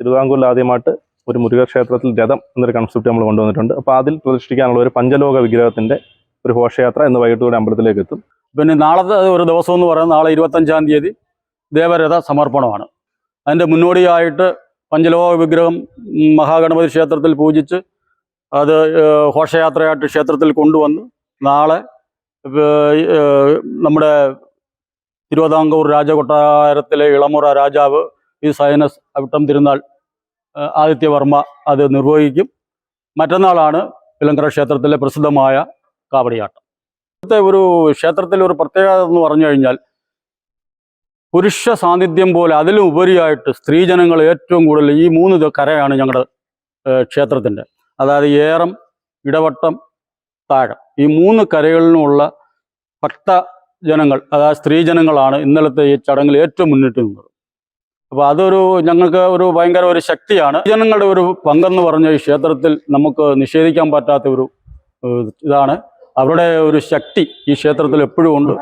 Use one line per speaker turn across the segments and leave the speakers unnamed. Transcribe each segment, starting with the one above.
തിരുവിതാംകൂറിൽ ആദ്യമായിട്ട് ഒരു മുരുകക്ഷേത്രത്തിൽ രഥം എന്നൊരു കൺസെപ്റ്റ് നമ്മൾ കൊണ്ടുവന്നിട്ടുണ്ട്. അപ്പോൾ അതിൽ പ്രതിഷ്ഠിക്കാനുള്ള ഒരു പഞ്ചലോക വിഗ്രഹത്തിന്റെ ഒരു ഘോഷയാത്ര ഇന്ന് വൈകിട്ടോടെ അമ്പലത്തിലേക്ക് എത്തും.
പിന്നെ നാളത്തെ ഒരു ദിവസം എന്ന് പറയുന്നത് നാളെ ഇരുപത്തഞ്ചാം തീയതി ദേവരഥ സമർപ്പണമാണ്. അതിന്റെ മുന്നോടിയായിട്ട് പഞ്ചലോക വിഗ്രഹം മഹാഗണപതി ക്ഷേത്രത്തിൽ പൂജിച്ച് അത് ഘോഷയാത്രയായിട്ട് ക്ഷേത്രത്തിൽ കൊണ്ടുവന്ന് നാളെ നമ്മുടെ തിരുവിതാംകൂർ രാജകൊട്ടാരത്തിലെ ഇളമുറ രാജാവ് ഈ സൈനസ് അവിട്ടം തിരുനാൾ ആദിത്യവർമ്മ അത് നിർവഹിക്കും. മറ്റന്നാളാണ് പിലങ്കര ക്ഷേത്രത്തിലെ പ്രസിദ്ധമായ കാവടിയാട്ടം. ഇവിടുത്തെ ഒരു ക്ഷേത്രത്തിൽ ഒരു പ്രത്യേകത എന്ന് പറഞ്ഞു കഴിഞ്ഞാൽ പുരുഷ സാന്നിധ്യം പോലെ അതിലും ഉപരിയായിട്ട് സ്ത്രീജനങ്ങൾ ഏറ്റവും കൂടുതൽ ഈ മൂന്ന് കരയാണ് ഞങ്ങളുടെ ക്ഷേത്രത്തിന്റെ. അതായത് ഏറം ഇടവട്ടം താഴം. ഈ മൂന്ന് കരകളിലുമുള്ള ഭക്തജനങ്ങൾ അതായത് സ്ത്രീജനങ്ങളാണ് ഇന്നലത്തെ ഈ ചടങ്ങിൽ ഏറ്റവും മുന്നിട്ട് നിന്നത് അപ്പോൾ അതൊരു ഞങ്ങൾക്ക് ഒരു ഭയങ്കര ഒരു ശക്തിയാണ്. ജനങ്ങളുടെ ഒരു പങ്കെന്ന് പറഞ്ഞ ഈ ക്ഷേത്രത്തിൽ നമുക്ക് നിഷേധിക്കാൻ പറ്റാത്ത ഒരു ഇതാണ്. അവരുടെ ഒരു ശക്തി ഈ ക്ഷേത്രത്തിൽ എപ്പോഴും ഉണ്ട്.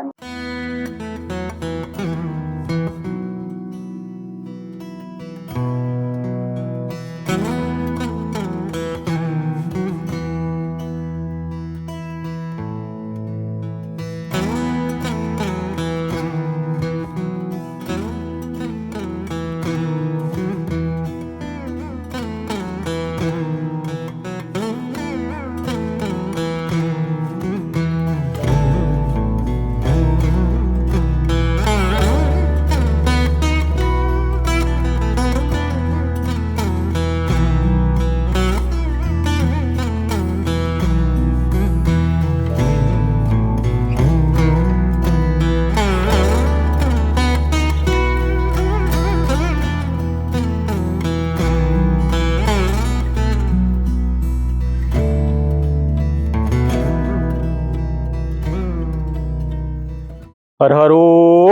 ഹരഹരോ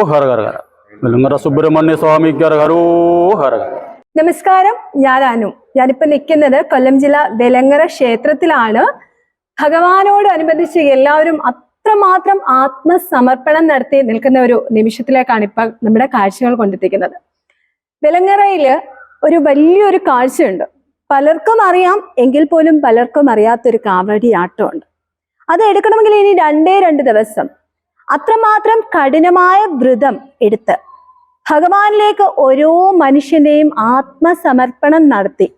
ഹര ഹര സുബ്രഹ്മണ്യ സ്വാമിക്ക് ഹരഹരോ ഹര
നമസ്കാരം ഞാൻ അനു. ഞാനിപ്പോ നിൽക്കുന്നത് കൊല്ലം ജില്ല വെലങ്ങര ക്ഷേത്രത്തിലാണ്. ഭഗവാനോടനുബന്ധിച്ച് എല്ലാവരും അത്രമാത്രം ആത്മസമർപ്പണം നടത്തി നിൽക്കുന്ന ഒരു നിമിഷത്തിലേക്കാണ് ഇപ്പൊ നമ്മുടെ കാഴ്ചകൾ കൊണ്ടെത്തിക്കുന്നത്. വെലങ്ങരയിൽ ഒരു വലിയൊരു കാഴ്ചയുണ്ട്. പലർക്കും അറിയാം എങ്കിൽ പോലും പലർക്കും അറിയാത്തൊരു കാവടിയാട്ടമുണ്ട്. അത് എടുക്കണമെങ്കിൽ ഇനി രണ്ടേ രണ്ട് ദിവസം. അത്രമാത്രം കഠിനമായ വ്രതം എടുത്ത് ഭഗവാനിലേക്ക് ഓരോ മനുഷ്യന്റെയും ആത്മസമർപ്പണം നടത്തി.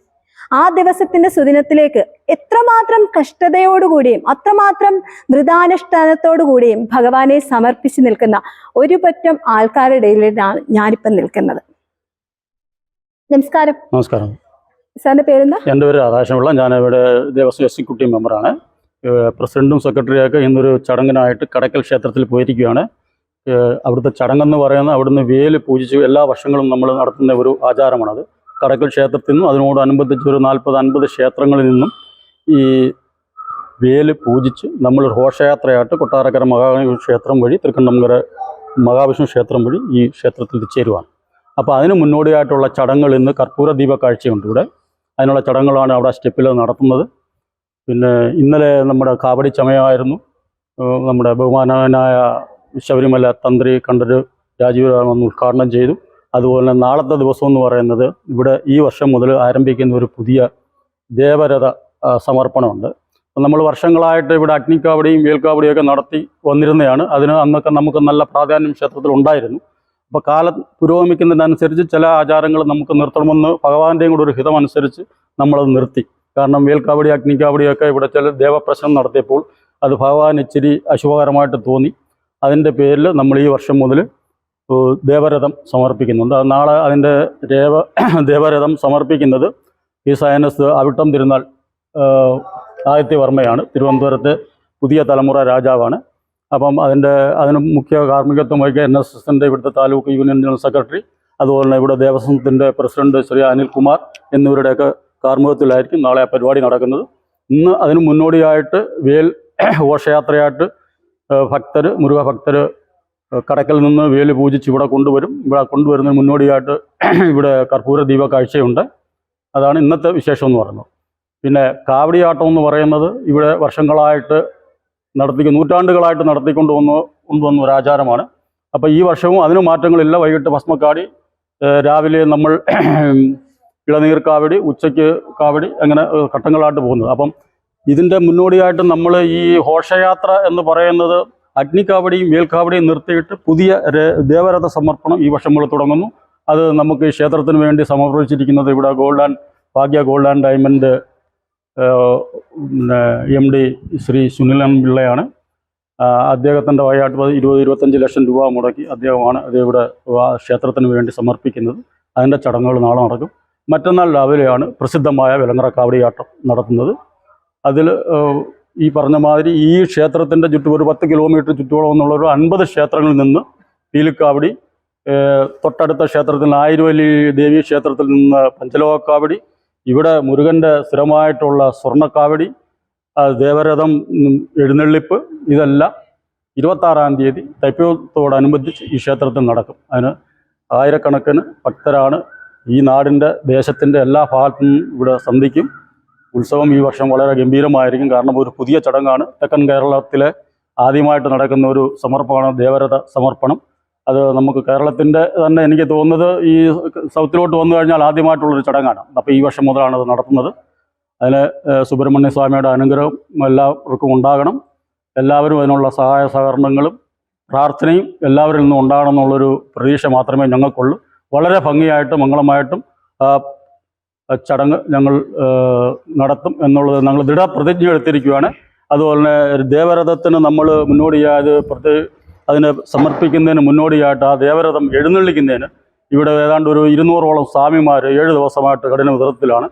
ആ ദിവസത്തിന്റെ സുദിനത്തിലേക്ക് എത്രമാത്രം കഷ്ടതയോടുകൂടിയും അത്രമാത്രം വ്രതാനുഷ്ഠാനത്തോടുകൂടിയും ഭഗവാനെ സമർപ്പിച്ച് നിൽക്കുന്ന ഒരു പറ്റം ആൾക്കാരുടെ ഇടയിലാണ് ഞാനിപ്പം നിൽക്കുന്നത്. നമസ്കാരം.
നമസ്കാരം.
സാറിന്റെ പേരെന്താ?
എന്റെ പേര് രാധാകൃഷ്ണപിള്ള. ഞാൻ ഇവിടെ ദേവസ്വം എക്സിക്യൂട്ടീവ് മെമ്പറാണ്. പ്രസിഡന്റും സെക്രട്ടറിയൊക്കെ ഇന്നൊരു ചടങ്ങിനായിട്ട് കടക്കൽ ക്ഷേത്രത്തിൽ പോയിരിക്കുകയാണ്. അവിടുത്തെ ചടങ്ങെന്ന് പറയുന്നത് അവിടുന്ന് വേൽ പൂജിച്ച് എല്ലാ വർഷങ്ങളും നമ്മൾ നടത്തുന്ന ഒരു ആചാരമാണത്. കടക്കൽ ക്ഷേത്രത്തിൽ നിന്നും അതിനോടനുബന്ധിച്ച് ഒരു നാൽപ്പത് അൻപത് ക്ഷേത്രങ്ങളിൽ നിന്നും ഈ വേൽ പൂജിച്ച് നമ്മൾ ഘോഷയാത്രയായിട്ട് കൊട്ടാരക്കര മഹാവിഷ്ണു ക്ഷേത്രം വഴി തൃക്കണ്ണംകര മഹാവിഷ്ണു ക്ഷേത്രം വഴി ഈ ക്ഷേത്രത്തിൽ ചേരുവാണ്. അപ്പോൾ അതിന് മുന്നോടിയായിട്ടുള്ള ചടങ്ങുകൾ ഇന്ന് കർപ്പൂര ദീപ കാഴ്ചയുണ്ട് ഇവിടെ. അതിനുള്ള ചടങ്ങുകളാണ് അവിടെ സ്റ്റെപ്പിൽ നടത്തുന്നത്. പിന്നെ ഇന്നലെ നമ്മുടെ കാവടി ചമയമായിരുന്നു നമ്മുടെ ബഹുമാനായ ശബരിമല തന്ത്രി കണ്ഠര് രാജീവ് വന്ന് ഉദ്ഘാടനം ചെയ്തു. അതുപോലെ തന്നെ നാളത്തെ ദിവസം എന്ന് പറയുന്നത് ഇവിടെ ഈ വർഷം മുതൽ ആരംഭിക്കുന്ന ഒരു പുതിയ ദേവരഥ സമർപ്പണമുണ്ട്. നമ്മൾ വർഷങ്ങളായിട്ട് ഇവിടെ അഗ്നിക്കാവടിയും വേൽക്കാവടിയൊക്കെ നടത്തി വന്നിരുന്നതാണ്. അതിന് അന്നൊക്കെ നമുക്ക് നല്ല പ്രാധാന്യം ക്ഷേത്രത്തിൽ ഉണ്ടായിരുന്നു. അപ്പോൾ കാലം പുരോഗമിക്കുന്നതിനനുസരിച്ച് ചില ആചാരങ്ങൾ നമുക്ക് നിർത്തണമെന്ന് ഭഗവാന്റെയും കൂടെ ഒരു ഹിതമനുസരിച്ച് നമ്മളത് നിർത്തി. കാരണം വേൽക്കാവടി അഗ്നിക്കാവടിയൊക്കെ ഇവിടെ ചില ദേവപ്രശ്നം നടത്തിയപ്പോൾ അത് ഭഗവാൻ ഇച്ചിരി അശുഭകരമായിട്ട് തോന്നി. അതിന്റെ പേരിൽ നമ്മൾ ഈ വർഷം മുതൽ ദേവരഥം സമർപ്പിക്കുന്നുണ്ട്. നാളെ അതിന്റെ ദേവ ദേവരഥം സമർപ്പിക്കുന്നത് ഈ സയനസ് അവിട്ടം തിരുനാൾ ആദിത്യവർമ്മയാണ് തിരുവനന്തപുരത്തെ പുതിയ തലമുറ രാജാവാണ്. അപ്പം അതിന്റെ അതിന് മുഖ്യ കാർമ്മികത്വം വഹിക്കുക എൻ എസ് എസിന്റെ ഇവിടുത്തെ താലൂക്ക് യൂണിയൻ ജനറൽ സെക്രട്ടറി അതുപോലെ തന്നെ ഇവിടെ ദേവസ്വത്തിന്റെ പ്രസിഡന്റ് ശ്രീ അനിൽകുമാർ എന്നിവരുടെയൊക്കെ കാർമ്മികത്തിലായിരിക്കും നാളെ ആ പരിപാടി നടക്കുന്നത്. ഇന്ന് അതിന് മുന്നോടിയായിട്ട് വേൽ ഘോഷയാത്രയായിട്ട് ഭക്തർ മുരുക ഭക്തർ കടക്കൽ നിന്ന് വേൽ പൂജിച്ച് ഇവിടെ കൊണ്ടുവരും. ഇവിടെ കൊണ്ടുവരുന്നതിന് മുന്നോടിയായിട്ട് ഇവിടെ കർപ്പൂര ദീപ കാഴ്ചയുണ്ട്. അതാണ് ഇന്നത്തെ വിശേഷം എന്ന് പറയുന്നത്. പിന്നെ കാവടിയാട്ടം എന്ന് പറയുന്നത് ഇവിടെ വർഷങ്ങളായിട്ട് നടത്തി നൂറ്റാണ്ടുകളായിട്ട് നടത്തിക്കൊണ്ട് വന്നു കൊണ്ടുവന്ന ഒരു ആചാരമാണ്. അപ്പോൾ ഈ വർഷവും അതിന് മാറ്റങ്ങളില്ല. വൈകിട്ട് ഭസ്മക്കാടി രാവിലെ നമ്മൾ ഇളനീർ കാവടി ഉച്ചയ്ക്ക് കാവടി അങ്ങനെ ഘട്ടങ്ങളായിട്ട് പോകുന്നത്. അപ്പം ഇതിന്റെ മുന്നോടിയായിട്ട് നമ്മൾ ഈ ഘോഷയാത്ര എന്ന് പറയുന്നത് അഗ്നിക്കാവടിയും വേൽക്കാവടിയും നിർത്തിയിട്ട് പുതിയ ദേവരഥ സമർപ്പണം ഈ വർഷം മുതൽ തുടങ്ങുന്നു. അത് നമുക്ക് ക്ഷേത്രത്തിന് വേണ്ടി സമർപ്പിച്ചിരിക്കുന്നത് ഇവിടെ gold and Bhagya gold and diamond M D Shri Sunilan പിള്ളയാണ്. അദ്ദേഹത്തിന്റെ വഴിയായിട്ട് പത് ഇരുപത് ഇരുപത്തഞ്ച് ലക്ഷം രൂപ മുടക്കി അദ്ദേഹമാണ് അത് ഇവിടെ ക്ഷേത്രത്തിന് വേണ്ടി സമർപ്പിക്കുന്നത്. അതിന്റെ ചടങ്ങുകൾ നാളെ നടക്കും. മറ്റന്നാൾ രാവിലെയാണ് പ്രസിദ്ധമായ വിലങ്ങറ കാവടിയാട്ടം നടത്തുന്നത്. അതിൽ ഈ പറഞ്ഞ മാതിരി ഈ ക്ഷേത്രത്തിന്റെ ചുറ്റും ഒരു പത്ത് കിലോമീറ്റർ ചുറ്റോളം എന്നുള്ള ഒരു അൻപത് ക്ഷേത്രങ്ങളിൽ നിന്ന് പീലിക്കാവടി തൊട്ടടുത്ത ക്ഷേത്രത്തിൽ ആയിരവലി ദേവി ക്ഷേത്രത്തിൽ നിന്ന് പഞ്ചലോകക്കാവടി ഇവിടെ മുരുകന്റെ സ്ഥിരമായിട്ടുള്ള സ്വർണക്കാവടി ദേവരഥം എഴുന്നള്ളിപ്പ് ഇതെല്ലാം ഇരുപത്താറാം തീയതി തൈപ്പ്യത്തോടനുബന്ധിച്ച് ഈ ക്ഷേത്രത്തിൽ നടക്കും. അതിന് ആയിരക്കണക്കിന് ഭക്തരാണ് ഈ നാടിന്റെ ദേശത്തിന്റെ എല്ലാ ഭാഗത്തു ഇവിടെ സന്ധിക്കും. ഉത്സവം ഈ വർഷം വളരെ ഗംഭീരമായിരിക്കും. കാരണം ഒരു പുതിയ ചടങ്ങാണ്. തെക്കൻ കേരളത്തിലെ ആദ്യമായിട്ട് നടക്കുന്ന ഒരു സമർപ്പണമാണ് ദേവരഥ സമർപ്പണം. അത് നമുക്ക് കേരളത്തിന്റെ തന്നെ എനിക്ക് തോന്നുന്നത് ഈ സൗത്തിലോട്ട് വന്നു കഴിഞ്ഞാൽ ആദ്യമായിട്ടുള്ളൊരു ചടങ്ങാണ്. അപ്പോൾ ഈ വർഷം മുതലാണ് അത് നടത്തുന്നത്. അതിന് സുബ്രഹ്മണ്യ സ്വാമിയുടെ അനുഗ്രഹം എല്ലാവർക്കും ഉണ്ടാകണം. എല്ലാവരും അതിനുള്ള സഹായ സഹകരണങ്ങളും പ്രാർത്ഥനയും എല്ലാവരിൽ നിന്നും ഉണ്ടാകണം എന്നുള്ളൊരു പ്രതീക്ഷ മാത്രമേ ഞങ്ങൾക്കുള്ളൂ. വളരെ ഭംഗിയായിട്ടും മംഗളമായിട്ടും ചടങ്ങ് ഞങ്ങൾ നടത്തും എന്നുള്ളത് ഞങ്ങൾ ദൃഢ പ്രതിജ്ഞ എടുത്തിരിക്കുകയാണ്. അതുപോലെ തന്നെ ദേവരഥത്തിന് നമ്മൾ മുന്നോടിയായത് പ്രത്യേക അതിനെ സമർപ്പിക്കുന്നതിന് മുന്നോടിയായിട്ട് ആ ദേവരഥം എഴുന്നള്ളിക്കുന്നതിന് ഇവിടെ ഏതാണ്ട് ഒരു ഇരുന്നൂറോളം സ്വാമിമാർ ഏഴ് ദിവസമായിട്ട് കഠിന വ്രതത്തിലാണ്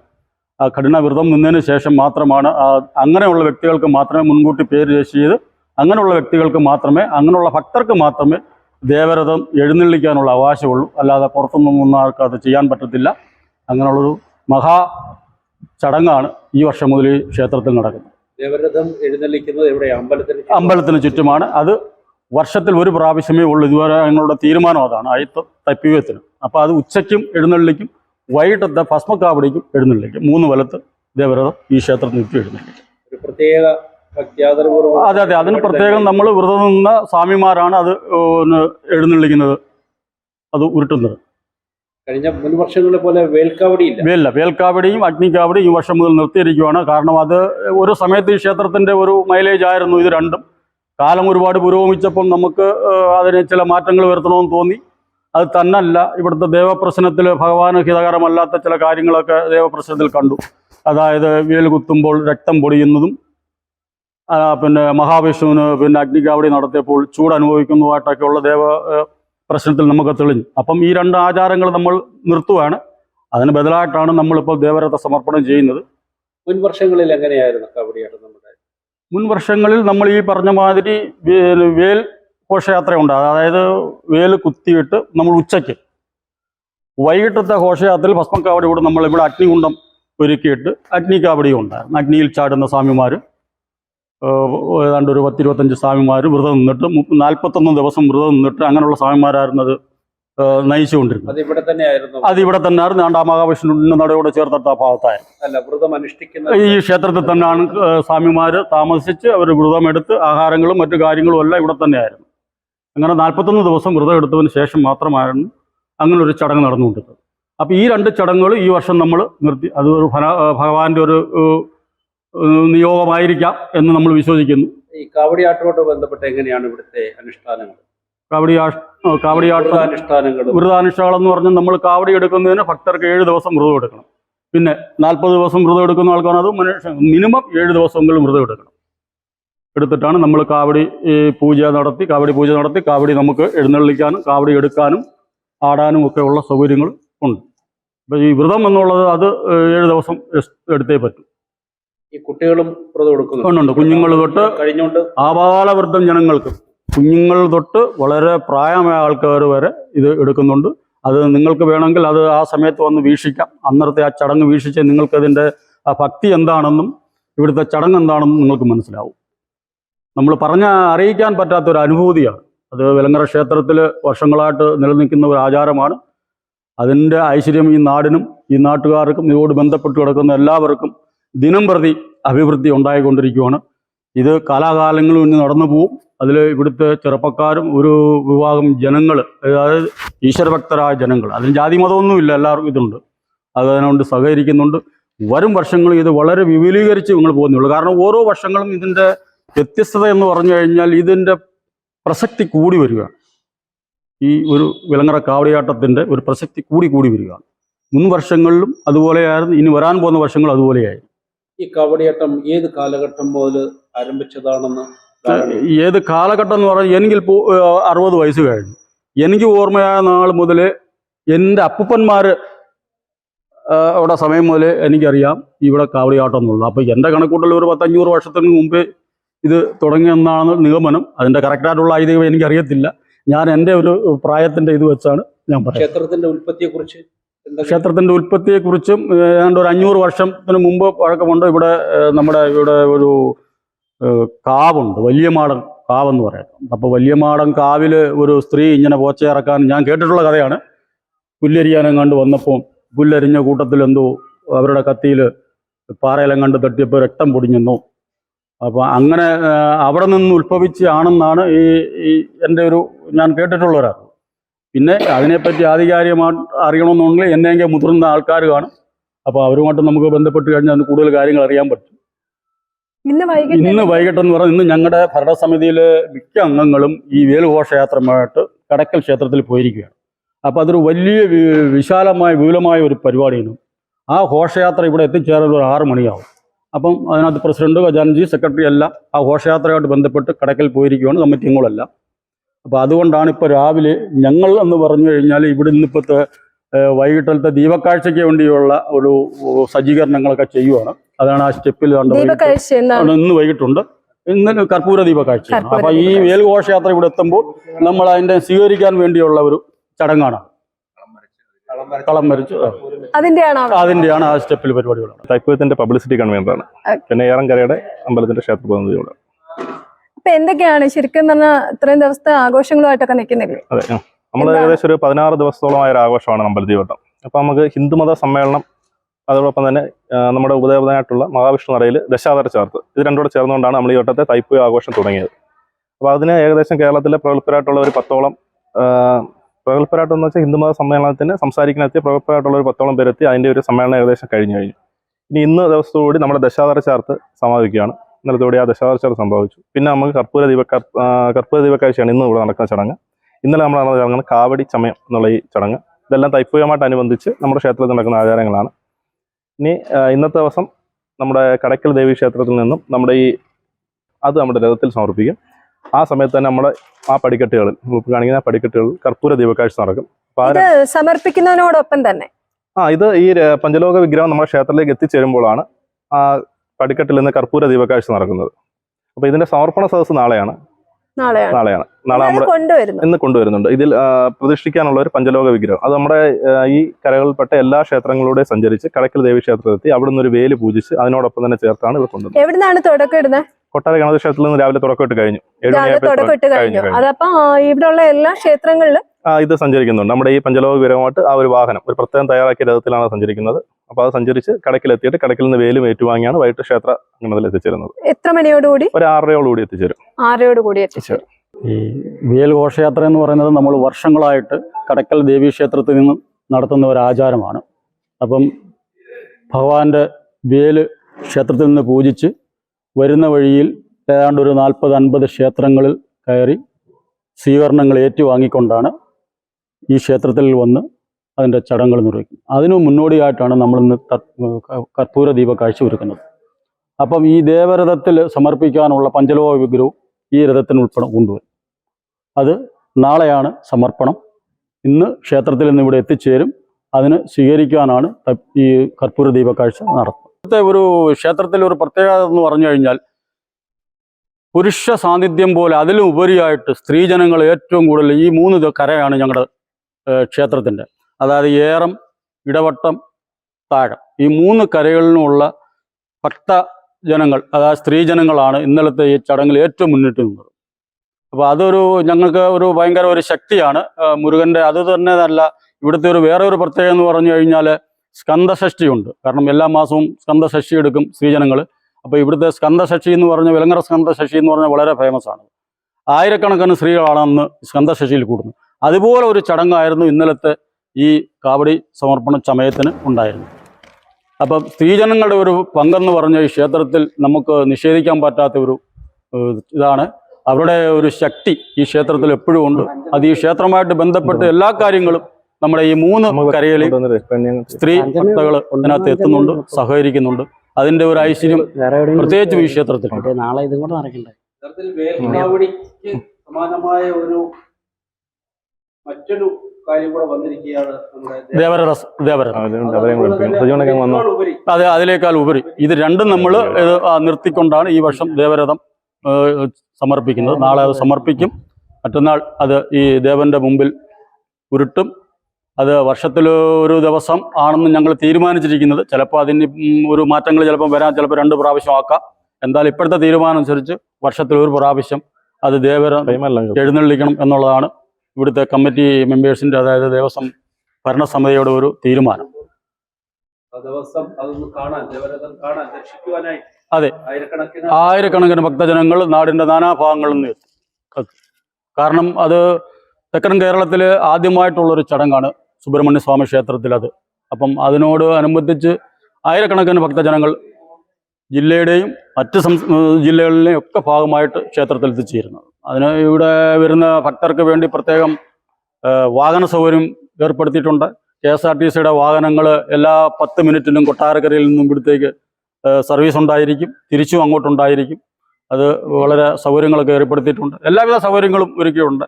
ആ കഠിന വ്രതം നിന്നതിന് ശേഷം മാത്രമാണ് ആ അങ്ങനെയുള്ള വ്യക്തികൾക്ക് മാത്രമേ മുൻകൂട്ടി പേര് രജിസ്റ്റർ ചെയ്ത് അങ്ങനെയുള്ള വ്യക്തികൾക്ക് മാത്രമേ അങ്ങനെയുള്ള ഭക്തർക്ക് മാത്രമേ ദേവരഥം എഴുന്നള്ളിക്കാനുള്ള അവകാശമുള്ളൂ അല്ലാതെ പുറത്തുനിന്നും ആർക്കും അത് ചെയ്യാൻ പറ്റത്തില്ല. അങ്ങനെയുള്ളൊരു മഹാ ചടങ്ങാണ് ഈ വർഷം മുതൽ ഈ ക്ഷേത്രത്തിൽ നടക്കുന്നത്.
ദേവരഥം എഴുന്നള്ളിക്കുന്നത് ഇവിടെ അമ്പലത്തിന്?
അമ്പലത്തിന് ചുറ്റുമാണ്. അത് വർഷത്തിൽ ഒരു പ്രാവശ്യമേ ഉള്ളൂ. ഇതുവരെ ഞങ്ങളുടെ തീരുമാനം അതാണ്. അയത്ത് തപ്പിയത്തിന് അപ്പോൾ അത് ഉച്ചയ്ക്കും എഴുന്നള്ളിക്കും വൈകിട്ടത്തെ ഭസ്മക്കാവടിക്കും എഴുന്നള്ളിക്കും. മൂന്ന് വലത്ത് ദേവരഥം ഈ ക്ഷേത്രത്തിൽ എഴുന്നള്ളിക്കും.
ഒരു പ്രത്യേക
അതെ അതെ. അതിന് പ്രത്യേകം നമ്മൾ വ്രതം നിന്ന സ്വാമിമാരാണ് അത് എഴുന്നള്ളിക്കുന്നത്. അത് ഉരുട്ടുന്നത്.
കഴിഞ്ഞ മുൻ വർഷങ്ങളെ പോലെ വേൽക്കാവടിയില്ല
വേലില്ല. വേൽക്കാവടിയും അഗ്നിക്കാവടിയും ഈ വർഷം മുതൽ നിർത്തിയിരിക്കുകയാണ് കാരണം അത് ഒരു സമയത്ത് ഈ ക്ഷേത്രത്തിന്റെ ഒരു മൈലേജ് ആയിരുന്നു ഇത് രണ്ടും. കാലം ഒരുപാട് പുരോഗമിച്ചപ്പം നമുക്ക് അതിന് ചില മാറ്റങ്ങൾ വരുത്തണമെന്ന് തോന്നി. അത് തന്നല്ല. ഇവിടുത്തെ ദേവപ്രശ്നത്തിൽ ഭഗവാന് ഹിതകരമല്ലാത്ത ചില കാര്യങ്ങളൊക്കെ ദേവപ്രശ്നത്തിൽ കണ്ടു. അതായത് വേൽ കുത്തുമ്പോൾ രക്തം പൊടിയുന്നതും പിന്നെ മഹാവിഷ്ണുവിന് പിന്നെ അഗ്നികാവടി നടത്തിയപ്പോൾ ചൂട് അനുഭവിക്കുന്നതായിട്ടൊക്കെയുള്ള ദേവ പ്രശ്നത്തിൽ നമുക്ക് തെളിഞ്ഞു. അപ്പം ഈ രണ്ട് ആചാരങ്ങൾ നമ്മൾ നിർത്തുവാണ്. അതിന് ബദലായിട്ടാണ് നമ്മളിപ്പോൾ ദേവരഥ സമർപ്പണം ചെയ്യുന്നത്.
മുൻ വർഷങ്ങളിൽ എങ്ങനെയായിരുന്നു കബഡിയായിട്ട് നമ്മുടെ?
മുൻ വർഷങ്ങളിൽ നമ്മൾ ഈ പറഞ്ഞ മാതിരി വേൽ ഘോഷയാത്ര ഉണ്ട് അതായത് വേൽ കുത്തിയിട്ട് നമ്മൾ ഉച്ചയ്ക്ക് വൈകിട്ടത്തെ ഘോഷയാത്രയിൽ ഭസ്മക്കാവടി കൂടെ നമ്മൾ ഇവിടെ അഗ്നികുണ്ടം ഒരുക്കിയിട്ട് അഗ്നിക്കാവടിയും ഉണ്ടായിരുന്നു. അഗ്നിയിൽ ചാടുന്ന സ്വാമിമാർ ഏതാണ്ട് ഒരു പത്തിരുപത്തഞ്ച് സ്വാമിമാർ വ്രതം നിന്നിട്ട് നാൽപ്പത്തൊന്ന് ദിവസം വ്രതം നിന്നിട്ട് അങ്ങനെയുള്ള സ്വാമിമാരായിരുന്നത് നയിച്ചുകൊണ്ടിരുന്നത്.
അത് ഇവിടെ തന്നെയായിരുന്നു.
അത് ഇവിടെ തന്നെയായിരുന്നു. ആണ്ടാ മഹാവിഷ്ണുവിന്റെ നടയോട് ചേർത്തിട്ട ആ ഭാഗത്തായിരുന്നു
അല്ല വ്രതം അനുഷ്ഠിക്കുന്ന
ഈ ക്ഷേത്രത്തിൽ തന്നെയാണ് സ്വാമിമാർ താമസിച്ച് അവർ വ്രതമെടുത്ത് ആഹാരങ്ങളും മറ്റു കാര്യങ്ങളും എല്ലാം ഇവിടെ തന്നെയായിരുന്നു. അങ്ങനെ നാൽപ്പത്തൊന്ന് ദിവസം വ്രതം എടുത്തതിന് ശേഷം മാത്രമായിരുന്നു അങ്ങനെ ഒരു ചടങ്ങ് നടന്നുകൊണ്ടിരുന്നത്. അപ്പോൾ ഈ രണ്ട് ചടങ്ങുകൾ ഈ വർഷം നമ്മൾ നിർത്തി അത് ഒരു ഭഗവാന്റെ ഒരു നിയോഗമായിരിക്കാം എന്ന് നമ്മൾ വിശ്വസിക്കുന്നു.
ഈ കാവടിയാട്ടോട് ബന്ധപ്പെട്ട് എങ്ങനെയാണ് ഇവിടുത്തെ അനുഷ്ഠാനങ്ങൾ?
കാവടിയാ കാവടിയാട്ട
അനുഷ്ഠാനങ്ങൾ
വ്രതാനുഷ്ഠാനം എന്ന് പറഞ്ഞാൽ നമ്മൾ കാവടി എടുക്കുന്നതിന് ഭക്തർക്ക് ഏഴ് ദിവസം വ്രതം എടുക്കണം. പിന്നെ നാൽപ്പത് ദിവസം വ്രതം എടുക്കുന്ന ആൾക്കാണ് അത് മനുഷ്യ മിനിമം ഏഴ് ദിവസമെങ്കിലും വ്രതം എടുക്കണം. എടുത്തിട്ടാണ് നമ്മൾ കാവടി പൂജ നടത്തി കാവടി പൂജ നടത്തി കാവടി നമുക്ക് എഴുന്നള്ളിക്കാനും കാവടി എടുക്കാനും ആടാനും ഒക്കെ ഉള്ള സൗകര്യങ്ങൾ ഉണ്ട്. അപ്പോൾ ഈ വ്രതം എന്നുള്ളത് അത് ഏഴ് ദിവസം എടുത്തേ പറ്റൂ.
ഈ കുട്ടികളും വ്രതം എടുക്കുന്നു.
ഉണ്ട്, കുഞ്ഞുങ്ങൾ തൊട്ട്
കഴിഞ്ഞുകൊണ്ട്
ആപാലവൃദ്ധം ജനങ്ങൾക്ക്. കുഞ്ഞുങ്ങൾ തൊട്ട് വളരെ പ്രായമായ ആൾക്കാർ വരെ ഇത് എടുക്കുന്നുണ്ട്. അത് നിങ്ങൾക്ക് വേണമെങ്കിൽ അത് ആ സമയത്ത് വന്ന് വീക്ഷിക്കാം. അന്നത്തെ ആ ചടങ്ങ് വീക്ഷിച്ച് നിങ്ങൾക്കതിന്റെ ആ ഭക്തി എന്താണെന്നും ഇവിടുത്തെ ചടങ്ങ് എന്താണെന്നും നിങ്ങൾക്ക് മനസ്സിലാവും. നമ്മൾ പറഞ്ഞ അറിയിക്കാൻ പറ്റാത്ത ഒരു അനുഭൂതിയാണ്. അത് വിലങ്ങര ക്ഷേത്രത്തിൽ വർഷങ്ങളായിട്ട് നിലനിൽക്കുന്ന ഒരു ആചാരമാണ്. അതിന്റെ ഐശ്വര്യം ഈ നാടിനും ഈ നാട്ടുകാർക്കും ഇതോട് ബന്ധപ്പെട്ട് കിടക്കുന്ന എല്ലാവർക്കും ദിനം പ്രതി അഭിവൃദ്ധി ഉണ്ടായിക്കൊണ്ടിരിക്കുകയാണ് ഇത് കാലാകാലങ്ങളിൽ ഇനി നടന്നു പോവും. അതിൽ ഇവിടുത്തെ ചെറുപ്പക്കാരും ഒരു വിഭാഗം ജനങ്ങൾ അതായത് ഈശ്വരഭക്തരായ ജനങ്ങൾ അതിന് ജാതി മതമൊന്നുമില്ല എല്ലാവർക്കും ഇതുണ്ട്. അത് അതിനോട് സഹകരിക്കുന്നുണ്ട്. വരും വർഷങ്ങളിൽ ഇത് വളരെ വിപുലീകരിച്ച് നിങ്ങൾ പോകുന്നുള്ളൂ കാരണം ഓരോ വർഷങ്ങളും ഇതിന്റെ വ്യത്യസ്തത എന്ന് പറഞ്ഞു കഴിഞ്ഞാൽ ഇതിന്റെ പ്രസക്തി കൂടി വരികയാണ് ഈ ഒരു വിലങ്ങറ കാവടിയാട്ടത്തിന്റെ ഒരു പ്രസക്തി കൂടി കൂടി വരികയാണ് മുൻ വർഷങ്ങളിലും അതുപോലെയായിരുന്നു ഇനി വരാൻ പോകുന്ന വർഷങ്ങൾ അതുപോലെയായി.
ഈ കവടിയേട്ടം ഏത് കാലഘട്ടം മുതൽ ആരംഭിച്ചതാണെന്ന്
ഏത് കാലഘട്ടം എന്ന് പറഞ്ഞാൽ എനിക്ക് ഇപ്പോൾ അറുപത് വയസ്സ് കഴിഞ്ഞു. എനിക്ക് ഓർമ്മയായ നാൾ മുതൽ എന്റെ അപ്പൂപ്പന്മാർ അവിടെ സമയം മുതൽ എനിക്കറിയാം ഇവിടെ കാവടിയാട്ടം എന്നുള്ളത്. അപ്പോൾ എന്റെ കണക്കൂട്ടൽ ഒരു പത്തഞ്ഞൂറ് വർഷത്തിന് മുമ്പേ ഇത് തുടങ്ങിയെന്നാണ് നിഗമനം. അതിന്റെ കറക്റ്റായിട്ടുള്ള ഐതിഹ്യം എനിക്കറിയത്തില്ല. ഞാൻ എന്റെ ഒരു പ്രായത്തിന്റെ ഇത് വെച്ചാണ് ഞാൻ പറയുന്നത്.
ക്ഷേത്രത്തിന്റെ ഉൽപ്പത്തിയെ
ക്ഷേത്രത്തിന്റെ ഉൽപ്പത്തിയെക്കുറിച്ചും ഏതാണ്ട് ഒരു അഞ്ഞൂറ് വർഷത്തിന് മുമ്പ് പഴക്കമുണ്ട്. ഇവിടെ നമ്മുടെ ഇവിടെ ഒരു കാവുണ്ട്. വലിയ മാടൻ കാവെന്ന് പറയാം. അപ്പോൾ വലിയ മാടൻ കാവിൽ ഒരു സ്ത്രീ ഇങ്ങനെ പോച്ചയിറക്കാൻ ഞാൻ കേട്ടിട്ടുള്ള കഥയാണ്. പുല്ലരിയാനും കണ്ട് വന്നപ്പോൾ പുല്ലരിഞ്ഞ കൂട്ടത്തിൽ എന്തോ അവരുടെ കത്തിയിൽ പാറയെല്ലാം കണ്ട് തട്ടിയപ്പോൾ രക്തം പൊടിഞ്ഞെന്നു. അപ്പോൾ അങ്ങനെ അവിടെ നിന്ന് ഉത്ഭവിച്ച് ആണെന്നാണ് ഈ ഈ എന്റെ ഒരു ഞാൻ കേട്ടിട്ടുള്ള ഒരാൾ പിന്നെ അതിനെപ്പറ്റി ആധികാരികമായി അറിയണമെന്നുണ്ടെങ്കിൽ എന്നെങ്കിൽ മുതിർന്ന ആൾക്കാർ കാണും. അപ്പോൾ അവരുമായിട്ട് നമുക്ക് ബന്ധപ്പെട്ട് കഴിഞ്ഞാൽ അതിന് കൂടുതൽ കാര്യങ്ങൾ അറിയാൻ പറ്റും.
ഇന്ന് വൈകിട്ട്
ഇന്ന് വൈകിട്ടെന്ന് പറഞ്ഞാൽ ഇന്ന് ഞങ്ങളുടെ ഭരണസമിതിയിലെ മിക്ക അംഗങ്ങളും ഈ വേലുഘോഷയാത്രയുമായിട്ട് കടക്കൽ ക്ഷേത്രത്തിൽ പോയിരിക്കുകയാണ്. അപ്പോൾ അതൊരു വലിയ വിശാലമായ വിപുലമായ ഒരു പരിപാടിയാണ്. ആ ഘോഷയാത്ര ഇവിടെ എത്തിച്ചേരുന്നത് ഒരു ആറ് മണിയാവും. അപ്പം അതിനകത്ത് പ്രസിഡന്റ് ഖജാൻജി സെക്രട്ടറി എല്ലാം ആ ഘോഷയാത്രയായിട്ട് ബന്ധപ്പെട്ട് കടക്കൽ പോയിരിക്കുകയാണ്. കമ്മിറ്റി അംഗങ്ങളെല്ലാം അപ്പോൾ അതുകൊണ്ടാണ് ഇപ്പോൾ രാവിലെ ഞങ്ങൾ എന്ന് പറഞ്ഞു കഴിഞ്ഞാൽ ഇവിടെ ഇന്നിപ്പോഴത്തെ ഇപ്പോഴത്തെ വൈകിട്ടലത്തെ ദീപക്കാഴ്ചയ്ക്ക് വേണ്ടിയുള്ള ഒരു സജ്ജീകരണങ്ങളൊക്കെ ചെയ്യുവാണ്. അതാണ് ആ സ്റ്റെപ്പിൽ കണ്ട്
ദീപകാഴ്ച എന്നാണ്
ആണ് ഇന്ന് വൈകിട്ടുണ്ട്. ഇന്ന് കർപ്പൂര
ദീപക്കാഴ്ച.
അപ്പൊ ഈ വേൽഘോഷയാത്ര ഇവിടെ എത്തുമ്പോൾ നമ്മൾ അതിന്റെ സ്വീകരിക്കാൻ വേണ്ടിയുള്ള ഒരു ചടങ്ങാണ്. കളം വരച്ചു.
അതിന്റെയാണോ?
അതിന്റെയാണ് ആ സ്റ്റെപ്പിൽ പരിപാടികൾ
തൈപ്പൂരത്തിന്റെ പബ്ലിസിറ്റി കൺവീനറാണ്. പിന്നെ ഏറങ്കരയുടെ അമ്പലത്തിന്റെ ക്ഷേത്ര പ്രതിനിധിയോട്
അപ്പൊ എന്തൊക്കെയാണ്? ശരിക്കും പറഞ്ഞാൽ ഇത്രയും ദിവസത്തെ ആഘോഷങ്ങളുമായിട്ടൊക്കെ നിൽക്കുന്നില്ലേ?
അതെ നമ്മൾ ഏകദേശം ഒരു പതിനാറ് ദിവസത്തോളമായ ഒരു ആഘോഷമാണ് അമ്പലത്തി വട്ടം അപ്പോൾ നമുക്ക് ഹിന്ദുമത സമ്മേളനം അതോടൊപ്പം തന്നെ നമ്മുടെ ഉപദേവതനായിട്ടുള്ള മഹാവിഷ്ണു നടയിൽ ദശാവര ചേർത്ത്. ഇത് രണ്ടോടെ ചേർന്നുകൊണ്ടാണ് നമ്മൾ ഈ വട്ടത്തെ തൈപ്പൂയ ആഘോഷം തുടങ്ങിയത്. അപ്പോൾ അതിന് ഏകദേശം കേരളത്തിലെ പ്രഗത്ഭരായിട്ടുള്ള ഒരു പത്തോളം പ്രഗത്ഭരായിട്ടെന്ന് വെച്ചാൽ ഹിന്ദുമത സമ്മേളനത്തിന് സംസാരിക്കാനെത്തിയ പ്രഗത്ഭരായിട്ടുള്ള ഒരു പത്തോളം പേരെത്തി അതിന്റെ ഒരു സമ്മേളനം ഏകദേശം കഴിഞ്ഞു കഴിഞ്ഞു. ഇനി ഇന്ന് ദിവസത്തോടുകൂടി നമ്മുടെ ദശാവര ചേർത്ത് സമാപിക്കുകയാണ്. ഇന്നലത്തോടെ ആ ചേർത്ത് സംഭവിച്ചു. പിന്നെ നമുക്ക് കർപ്പൂര ദീപ കർപ്പൂര ദീപക്കാഴ്ചയാണ് ഇന്ന് ഇവിടെ നടക്കുന്ന ചടങ്ങ്. ഇന്നലെ നമ്മൾ നടന്ന ചടങ്ങാണ് കാവടി ചമയം എന്നുള്ള ഈ ചടങ്ങ്. ഇതെല്ലാം തൈപ്പൂയമായിട്ട് അനുബന്ധിച്ച് നമ്മുടെ ക്ഷേത്രത്തിൽ നടക്കുന്ന ആചാരങ്ങളാണ്. ഇനി ഇന്നത്തെ ദിവസം നമ്മുടെ കടയ്ക്കൽ ദേവി ക്ഷേത്രത്തിൽ നിന്നും നമ്മുടെ ഈ അത് നമ്മുടെ രഥത്തിൽ സമർപ്പിക്കും. ആ സമയത്ത് തന്നെ നമ്മുടെ ആ പടിക്കെട്ടുകളിൽ കാണിക്കുന്ന ആ പടിക്കെട്ടുകളിൽ കർപ്പൂര ദീപക്കാഴ്ച നടക്കും.
സമർപ്പിക്കുന്നതിനോടൊപ്പം തന്നെ?
ആ ഇത് ഈ പഞ്ചലോക വിഗ്രഹം നമ്മുടെ ക്ഷേത്രത്തിലേക്ക് എത്തിച്ചേരുമ്പോഴാണ് ആ പടിക്കെട്ടിൽ നിന്ന് കർപ്പൂര ദീപക്കാഴ്ച നടക്കുന്നത്. അപ്പോൾ ഇതിന്റെ സമർപ്പണ സദസ് നാളെയാണ്.
നാളെയാണ്.
നാളെ
നമ്മൾ
നമ്മുടെ ഇന്ന് കൊണ്ടുവരുന്നുണ്ട്. ഇതിൽ പ്രതിഷ്ഠിക്കാനുള്ള ഒരു പഞ്ചലോക വിഗ്രഹം. അത് നമ്മുടെ ഈ കരകളിൽപ്പെട്ട എല്ലാ ക്ഷേത്രങ്ങളിലൂടെ സഞ്ചരിച്ച് കടക്കൽ ദേവി ക്ഷേത്രത്തിലെത്തി അവിടെ നിന്ന് ഒരു വേൽ പൂജിച്ച് അതിനോടൊപ്പം തന്നെ ചേർത്താണ് ഇത് കൊണ്ടുവന്നത്.
എവിടുന്നാണ് തുടക്കം ഇടുന്നത്?
കൊട്ടാര ഗണപതി ക്ഷേത്രത്തിൽ നിന്ന് രാവിലെ തുടക്കമിട്ട് കഴിഞ്ഞു.
കഴിഞ്ഞു. അതപ്പോ ഇവിടെയുള്ള എല്ലാ ക്ഷേത്രങ്ങളിലും
ഇത് സഞ്ചരിക്കുന്നുണ്ട്. നമ്മുടെ ഈ പഞ്ചലോക വിവരമായിട്ട് ആ ഒരു വാഹനം ഒരു പ്രത്യേകം തയ്യാറാക്കിയ രഥത്തിലാണ് സഞ്ചരിക്കുന്നത്. അപ്പോൾ അത് സഞ്ചരിച്ച് കടക്കിലെത്തിയിട്ട് കടക്കിൽ നിന്ന് വേലും ഏറ്റുവാങ്ങിയാണ് വൈകിട്ട് ക്ഷേത്ര ഗണത്തിൽ എത്തിച്ചേരുന്നത്.
എത്ര മണിയോടുകൂടി?
ഒരു ആറരയോടുകൂടി എത്തിച്ചേരും.
ആറരയോട് കൂടി എത്തിച്ചേരും.
ഈ വേൽ ഘോഷയാത്ര എന്ന് പറയുന്നത് നമ്മൾ വർഷങ്ങളായിട്ട് കടക്കൽ ദേവീ ക്ഷേത്രത്തിൽ നിന്ന് നടത്തുന്ന ഒരു ആചാരമാണ്. അപ്പം ഭഗവാന്റെ വേൽ ക്ഷേത്രത്തിൽ നിന്ന് പൂജിച്ച് വരുന്ന വഴിയിൽ ഏതാണ്ട് ഒരു നാൽപ്പത് അൻപത് ക്ഷേത്രങ്ങളിൽ കയറി സ്വീകരണങ്ങൾ ഏറ്റുവാങ്ങിക്കൊണ്ടാണ് ഈ ക്ഷേത്രത്തിൽ വന്ന് അതിന്റെ ചടങ്ങുകൾ നിർവഹിക്കും. അതിനു മുന്നോടിയായിട്ടാണ് നമ്മളിന്ന് കർപ്പൂര ദീപ കാഴ്ച ഒരുക്കുന്നത് അപ്പം ഈ ദേവരഥത്തിൽ സമർപ്പിക്കാനുള്ള പഞ്ചലോക വിഗ്രഹവും ഈ രഥത്തിന് ഉൾപ്പെടെ കൊണ്ടുവരും. അത് നാളെയാണ് സമർപ്പണം. ഇന്ന് ക്ഷേത്രത്തിൽ നിന്ന് ഇവിടെ എത്തിച്ചേരും. അതിന് സ്വീകരിക്കാനാണ് ഈ കർപ്പൂര ദീപക്കാഴ്ച നടത്തുന്നത്. ഇവിടുത്തെ ഒരു ക്ഷേത്രത്തിലെ ഒരു പ്രത്യേകത എന്ന് പറഞ്ഞു കഴിഞ്ഞാൽ പുരുഷ സാന്നിധ്യം പോലെ അതിലും ഉപരിയായിട്ട് സ്ത്രീജനങ്ങൾ ഏറ്റവും കൂടുതൽ ഈ മൂന്ന് കരയാണ് ഞങ്ങളുടെ ക്ഷേത്രത്തിന്റെ. അതായത് ഏറം ഇടവട്ടം താഴം. ഈ മൂന്ന് കരകളിലുമുള്ള ഭക്ത ജനങ്ങൾ അതായത് സ്ത്രീജനങ്ങളാണ് ഇന്നലത്തെ ഈ ചടങ്ങിൽ ഏറ്റവും മുന്നിട്ട് നിന്നത്. അപ്പോൾ അതൊരു ഞങ്ങൾക്ക് ഒരു ഭയങ്കര ഒരു ശക്തിയാണ്. മുരുകന്റെ അത് തന്നെ അല്ല ഇവിടുത്തെ ഒരു വേറെ ഒരു പ്രത്യേകത എന്ന് പറഞ്ഞു കഴിഞ്ഞാൽ സ്കന്ദഷഷ്ടി ഉണ്ട് കാരണം എല്ലാ മാസവും സ്കന്ധഷഷ്ടി എടുക്കും സ്ത്രീജനങ്ങൾ. അപ്പോൾ ഇവിടുത്തെ സ്കന്ധഷഷ്ടി എന്ന് പറഞ്ഞ വിലങ്ങര സ്കന്ധഷഷ്ടി എന്ന് പറഞ്ഞാൽ വളരെ ഫേമസ് ആണ്. ആയിരക്കണക്കിന് സ്ത്രീകളാണ് അന്ന് സ്കന്ധഷഷ്ടിയിൽ കൂടുന്നത്. അതുപോലെ ഒരു ചടങ്ങായിരുന്നു ഇന്നലത്തെ ഈ കാവടി സമർപ്പണ ചമയത്തിന് ഉണ്ടായിരുന്നു അപ്പം സ്ത്രീജനങ്ങളുടെ ഒരു പങ്കെന്ന് പറഞ്ഞ ഈ ക്ഷേത്രത്തിൽ നമുക്ക് നിഷേധിക്കാൻ പറ്റാത്ത ഒരു ഇതാണ്. അവരുടെ ഒരു ശക്തി ഈ ക്ഷേത്രത്തിൽ എപ്പോഴും ഉണ്ട്. അത് ഈ ക്ഷേത്രമായിട്ട് ബന്ധപ്പെട്ട് എല്ലാ കാര്യങ്ങളും നമ്മുടെ ഈ മൂന്ന്
കരയിലെ
കരയിൽ സ്ത്രീ ഭക്തകൾ ഇതിനകത്ത് എത്തുന്നുണ്ട് സഹകരിക്കുന്നുണ്ട്. അതിന്റെ ഒരു ഐശ്വര്യം പ്രത്യേകിച്ചും ഈ ക്ഷേത്രത്തിൽ
നാളെ ഇതും കൂടെ നടക്കണ്ടേ?
സമാനമായ ഒരു മറ്റൊരു കാര്യം കൂടെ വന്നിരിക്കുകയാണ് നമ്മുടെ
അതെ അതിലേക്കാൾ ഉപരി. ഇത് രണ്ടും നമ്മൾ നിർത്തിക്കൊണ്ടാണ് ഈ വർഷം ദേവരഥം സമർപ്പിക്കുന്നത്. നാളെ അത് സമർപ്പിക്കും. മറ്റന്നാൾ അത് ഈ ദേവന്റെ മുമ്പിൽ ഉരുട്ടും. അത് വർഷത്തിൽ ഒരു ദിവസം ആണെന്ന് ഞങ്ങൾ തീരുമാനിച്ചിരിക്കുന്നത്. ചിലപ്പോൾ അതിന് ഒരു മാറ്റങ്ങൾ ചിലപ്പോൾ വരാൻ ചിലപ്പോൾ രണ്ട് പ്രാവശ്യം ആക്കാം. എന്തായാലും ഇപ്പോഴത്തെ തീരുമാനം അനുസരിച്ച് വർഷത്തിൽ ഒരു പ്രാവശ്യം അത് ദേവരം എഴുന്നള്ളിക്കണം എന്നുള്ളതാണ് ഇവിടുത്തെ കമ്മിറ്റി മെമ്പേഴ്സിന്റെ അതായത് ദേവസ്വം ഭരണസമിതിയുടെ ഒരു തീരുമാനം അതെ.
ആയിരക്കണക്കിന്
ഭക്തജനങ്ങൾ നാടിന്റെ നാനാഭാഗങ്ങളിൽ നിന്ന് എത്തും എത്തും. കാരണം അത് തെക്കൻ കേരളത്തിൽ ആദ്യമായിട്ടുള്ളൊരു ചടങ്ങാണ് സുബ്രഹ്മണ്യ സ്വാമി ക്ഷേത്രത്തിൽ അത് അപ്പം അതിനോട് അനുബന്ധിച്ച് ആയിരക്കണക്കിന് ഭക്തജനങ്ങൾ ജില്ലയുടെയും മറ്റ് സംസ് ജില്ലകളിലെയും ഒക്കെ ഭാഗമായിട്ട് ക്ഷേത്രത്തിൽ എത്തിച്ചേരുന്നത് അതിന് ഇവിടെ വരുന്ന ഭക്തർക്ക് വേണ്ടി പ്രത്യേകം വാഹന സൗകര്യം ഏർപ്പെടുത്തിയിട്ടുണ്ട്. കെ എസ് ആർ ടി സിയുടെ വാഹനങ്ങൾ എല്ലാ പത്ത് മിനിറ്റിലും കൊട്ടാരക്കരയിൽ നിന്നും ഇവിടത്തേക്ക് സർവീസ് ഉണ്ടായിരിക്കും. തിരിച്ചും അങ്ങോട്ടുണ്ടായിരിക്കും അത് വളരെ സൗകര്യങ്ങളൊക്കെ ഏർപ്പെടുത്തിയിട്ടുണ്ട്. എല്ലാവിധ സൗകര്യങ്ങളും ഒരുക്കിയിട്ടുണ്ട്.